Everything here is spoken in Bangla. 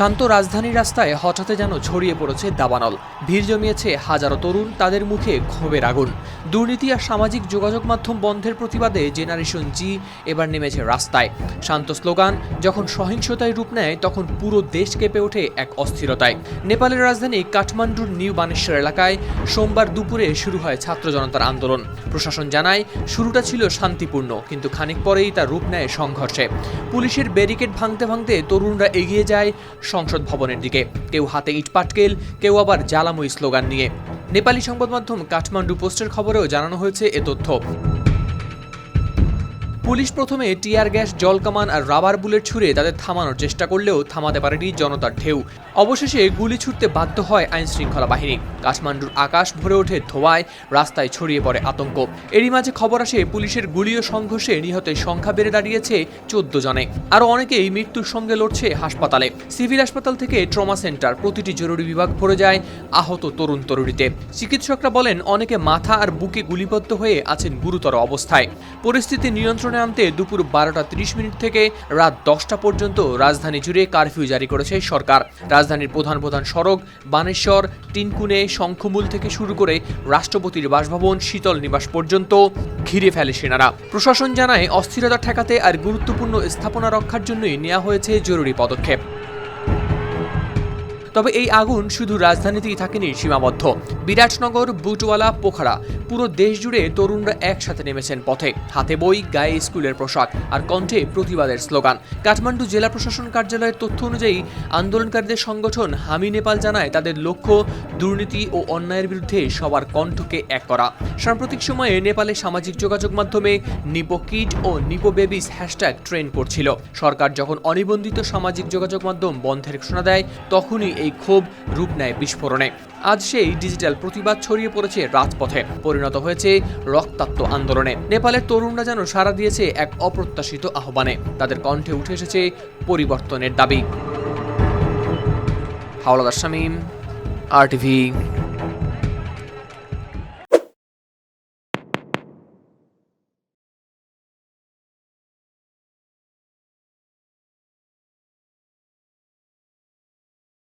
শান্ত রাজধানী রাস্তায় হঠাৎ যেন ছড়িয়ে পড়েছে দাবানল। ভিড় জমিয়েছে হাজারো তরুণ, তাদের মুখে ক্ষোভের আগুন। দুর্নীতি আর সামাজিক যোগাযোগ মাধ্যম বন্ধের প্রতিবাদে জেনারেশন জি এবার নেমেছে রাস্তায়। শান্ত স্লোগান, যখন সহিংসতায় রূপ নেয়, তখন পুরো দেশ কেঁপে ওঠে এক অস্থিরতায়। নেপালের রাজধানী কাঠমান্ডুর নিউ বানেশ্বর এলাকায় সোমবার দুপুরে শুরু হয় ছাত্র জনতার আন্দোলন। প্রশাসন জানায়, শুরুটা ছিল শান্তিপূর্ণ, কিন্তু খানিক পরেই তা রূপ নেয় সংঘর্ষে। পুলিশের ব্যারিকেড ভাঙতে ভাঙতে তরুণরা এগিয়ে যায় সংসদ ভবনের দিকে। কেউ হাতে ইট পাটকেল, কেউ আবার জ্বালাময়ী স্লোগান নিয়ে। নেপালি সংবাদ মাধ্যম কাঠমান্ডু পোস্টের খবরেও জানানো হয়েছে এ তথ্য। পুলিশ প্রথমে টিয়ার গ্যাস জলকামান আর রাবার বুলেট ছুড়ে তাদের থামানোর চেষ্টা করলেও থামাতে পারেনি জনতার ঢেউ। অবশেষে গুলি ছুটতে বাধ্য হয় আইন শৃঙ্খলা বাহিনী। কাঠমান্ডুর আকাশ ভরে ওঠে ধোঁয়ায়, রাস্তায় ছড়িয়ে পড়ে আতঙ্ক। এরই মাঝে খবর আসে, পুলিশের গুলি ও সংঘর্ষে নিহতের সংখ্যা বেড়ে দাঁড়িয়েছে চোদ্দ জনে। আরও অনেকেই মৃত্যুর সঙ্গে লড়ছে হাসপাতালে। সিভিল হাসপাতাল থেকে ট্রমা সেন্টার, প্রতিটি জরুরি বিভাগ ভরে যায় আহত তরুণ তরুণীতে। চিকিৎসকরা বলেন, অনেকে মাথা আর বুকে গুলিবদ্ধ হয়ে আছেন গুরুতর অবস্থায়। পরিস্থিতি নিয়ন্ত্রণে আনতে দুপুর বারোটা ত্রিশ মিনিট থেকে রাত দশটা পর্যন্ত রাজধানী জুড়ে কারফিউ জারি করেছে সরকার। রাজধানীর প্রধান প্রধান সড়ক বানেশ্বর তিনকুনে শঙ্খমূল থেকে শুরু করে রাষ্ট্রপতির বাসভবন, শীতল নিবাস পর্যন্ত ঘিরে ফেলে সেনারা। প্রশাসন জানায়, অস্থিরতা ঠেকাতে আর গুরুত্বপূর্ণ স্থাপনা রক্ষার জন্যই নেওয়া হয়েছে জরুরি পদক্ষেপ। তবে এই আগুন শুধু রাজধানীতেই থাকেনি, সীমাবদ্ধ। বিরাটনগর, বুটওয়ালা, পোখরা, পুরো দেশ জুড়ে তরুণরা একসাথে নেমেছেন পথে। হাতে বই, গায়ে স্কুলের পোশাক আর কণ্ঠে প্রতিবাদের স্লোগান। কাঠমান্ডু জেলা প্রশাসন কার্যালয়ের তথ্য অনুযায়ী, আন্দোলনকারীদের সংগঠন হামি নেপাল জানায় তাদের লক্ষ্য, দুর্নীতি ও অন্যায়ের বিরুদ্ধে সবার কণ্ঠকে এক করা। সাম্প্রতিক সময়ে নেপালে সামাজিক যোগাযোগ মাধ্যমে নিপো কিট ও নিপো বেবিস হ্যাশট্যাগ ট্রেন্ড করছিল। সরকার যখন অনিবন্ধিত সামাজিক যোগাযোগ মাধ্যম বন্ধের ঘোষণা দেয়, তখনই এই ক্ষোভ রূপ নেয় বিস্ফোরণে। আজ সেই ডিজিটাল প্রতিবাদ ছড়িয়ে পড়েছে রাজপথে। পরিণত হয়েছে রক্তাক্ত আন্দোলনে। নেপালের তরুণরা যেন সাড়া দিয়েছে এক অপ্রত্যাশিত আহ্বানে। তাদের কণ্ঠে উঠে এসেছে পরিবর্তনের দাবি। হাওলাদার শামীম, আর টিভি